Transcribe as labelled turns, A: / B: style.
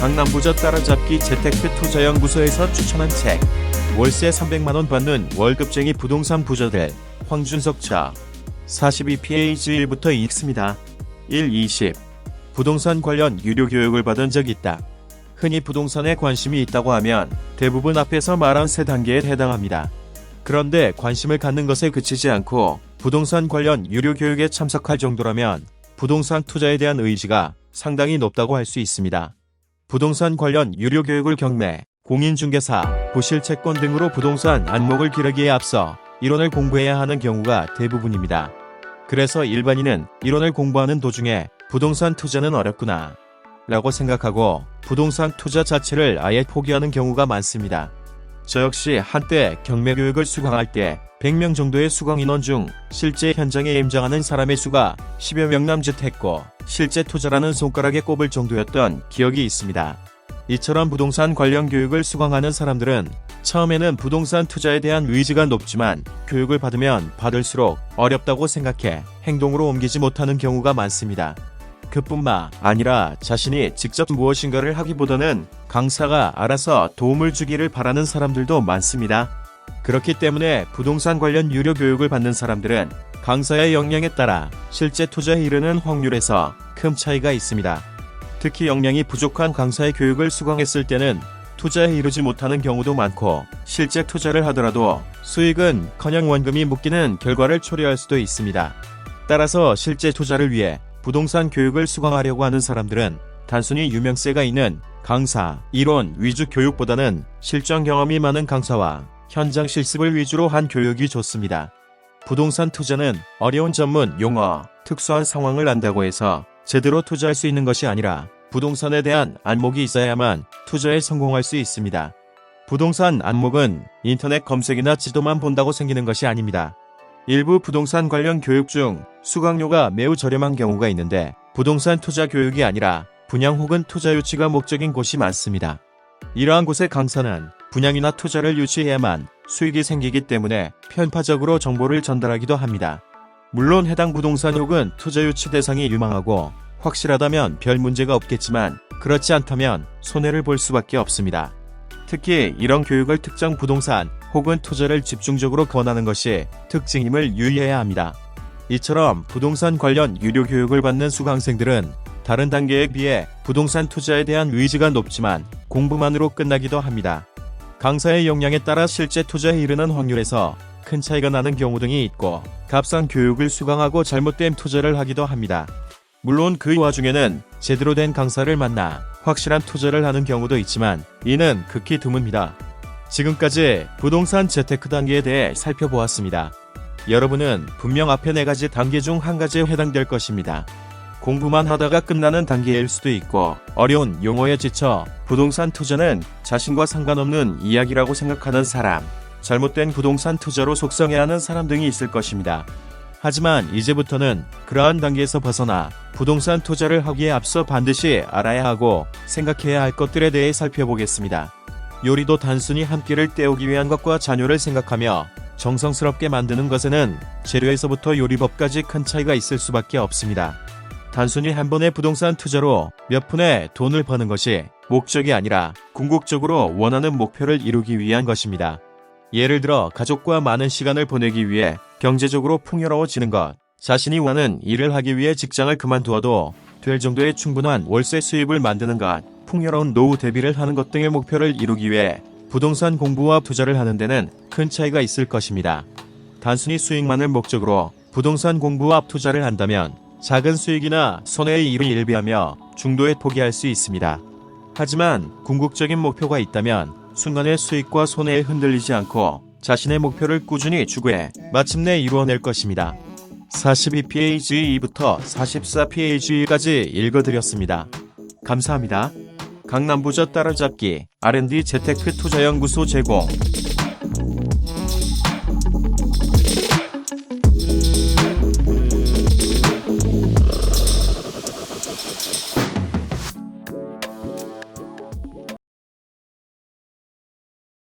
A: 강남부자 따라잡기 재테크 투자연구소에서 추천한 책 월세 300만원 받는 월급쟁이 부동산 부자들 황준석 차 42페이지 1부터 읽습니다. 1. 20. 부동산 관련 유료 교육을 받은 적 있다. 흔히 부동산에 관심이 있다고 하면 대부분 앞에서 말한 세 단계에 해당합니다. 그런데 관심을 갖는 것에 그치지 않고 부동산 관련 유료 교육에 참석할 정도라면 부동산 투자에 대한 의지가 상당히 높다고 할 수 있습니다. 부동산 관련 유료 교육을 경매, 공인중개사, 부실채권 등으로 부동산 안목을 기르기에 앞서 이론을 공부해야 하는 경우가 대부분입니다. 그래서 일반인은 이론을 공부하는 도중에 부동산 투자는 어렵구나 라고 생각하고 부동산 투자 자체를 아예 포기하는 경우가 많습니다. 저 역시 한때 경매 교육을 수강할 때 100명 정도의 수강 인원 중 실제 현장에 임장하는 사람의 수가 10여 명 남짓했고 실제 투자라는 손가락에 꼽을 정도였던 기억이 있습니다. 이처럼 부동산 관련 교육을 수강하는 사람들은 처음에는 부동산 투자에 대한 의지가 높지만 교육을 받으면 받을수록 어렵다고 생각해 행동으로 옮기지 못하는 경우가 많습니다. 그뿐만 아니라 자신이 직접 무엇인가를 하기보다는 강사가 알아서 도움을 주기를 바라는 사람들도 많습니다. 그렇기 때문에 부동산 관련 유료 교육을 받는 사람들은 강사의 역량에 따라 실제 투자에 이르는 확률에서 큰 차이가 있습니다. 특히 역량이 부족한 강사의 교육을 수강했을 때는 투자에 이르지 못하는 경우도 많고 실제 투자를 하더라도 수익은 커녕 원금이 묶이는 결과를 초래할 수도 있습니다. 따라서 실제 투자를 위해 부동산 교육을 수강하려고 하는 사람들은 단순히 유명세가 있는 강사, 이론 위주 교육보다는 실전 경험이 많은 강사와 현장 실습을 위주로 한 교육이 좋습니다. 부동산 투자는 어려운 전문 용어, 특수한 상황을 안다고 해서 제대로 투자할 수 있는 것이 아니라 부동산에 대한 안목이 있어야만 투자에 성공할 수 있습니다. 부동산 안목은 인터넷 검색이나 지도만 본다고 생기는 것이 아닙니다. 일부 부동산 관련 교육 중 수강료가 매우 저렴한 경우가 있는데 부동산 투자 교육이 아니라 분양 혹은 투자 유치가 목적인 곳이 많습니다. 이러한 곳의 강사는 분양이나 투자를 유치해야만 수익이 생기기 때문에 편파적으로 정보를 전달하기도 합니다. 물론 해당 부동산 혹은 투자 유치 대상이 유망하고 확실하다면 별 문제가 없겠지만 그렇지 않다면 손해를 볼 수밖에 없습니다. 특히 이런 교육을 특정 부동산 혹은 투자를 집중적으로 권하는 것이 특징임을 유의해야 합니다. 이처럼 부동산 관련 유료 교육을 받는 수강생들은 다른 단계에 비해 부동산 투자에 대한 의지가 높지만 공부만으로 끝나기도 합니다. 강사의 역량에 따라 실제 투자에 이르는 확률에서 큰 차이가 나는 경우 등이 있고 값싼 교육을 수강하고 잘못된 투자를 하기도 합니다. 물론 그 와중에는 제대로 된 강사를 만나 확실한 투자를 하는 경우도 있지만 이는 극히 드뭅니다. 지금까지 부동산 재테크 단계에 대해 살펴보았습니다. 여러분은 분명 앞에 네 가지 단계 중 한 가지에 해당될 것입니다. 공부만 하다가 끝나는 단계일 수도 있고 어려운 용어에 지쳐 부동산 투자는 자신과 상관없는 이야기라고 생각하는 사람, 잘못된 부동산 투자로 속성해하는 사람 등이 있을 것입니다. 하지만 이제부터는 그러한 단계에서 벗어나 부동산 투자를 하기에 앞서 반드시 알아야 하고 생각해야 할 것들에 대해 살펴보겠습니다. 요리도 단순히 한 끼를 때우기 위한 것과 자녀를 생각하며 정성스럽게 만드는 것에는 재료에서부터 요리법까지 큰 차이가 있을 수밖에 없습니다. 단순히 한 번의 부동산 투자로 몇 푼의 돈을 버는 것이 목적이 아니라 궁극적으로 원하는 목표를 이루기 위한 것입니다. 예를 들어 가족과 많은 시간을 보내기 위해 경제적으로 풍요로워지는 것, 자신이 원하는 일을 하기 위해 직장을 그만두어도 될 정도의 충분한 월세 수입을 만드는 것, 풍요로운 노후 대비를 하는 것 등의 목표를 이루기 위해 부동산 공부와 투자를 하는 데는 큰 차이가 있을 것입니다. 단순히 수익만을 목적으로 부동산 공부와 투자를 한다면 작은 수익이나 손해의 일을 일비하며 중도에 포기할 수 있습니다. 하지만 궁극적인 목표가 있다면 순간의 수익과 손해에 흔들리지 않고 자신의 목표를 꾸준히 추구해 마침내 이루어낼 것입니다. 42페이지 2부터 44페이지까지 읽어드렸습니다. 감사합니다. 강남부자 따라잡기 R&D 재테크 투자연구소 제공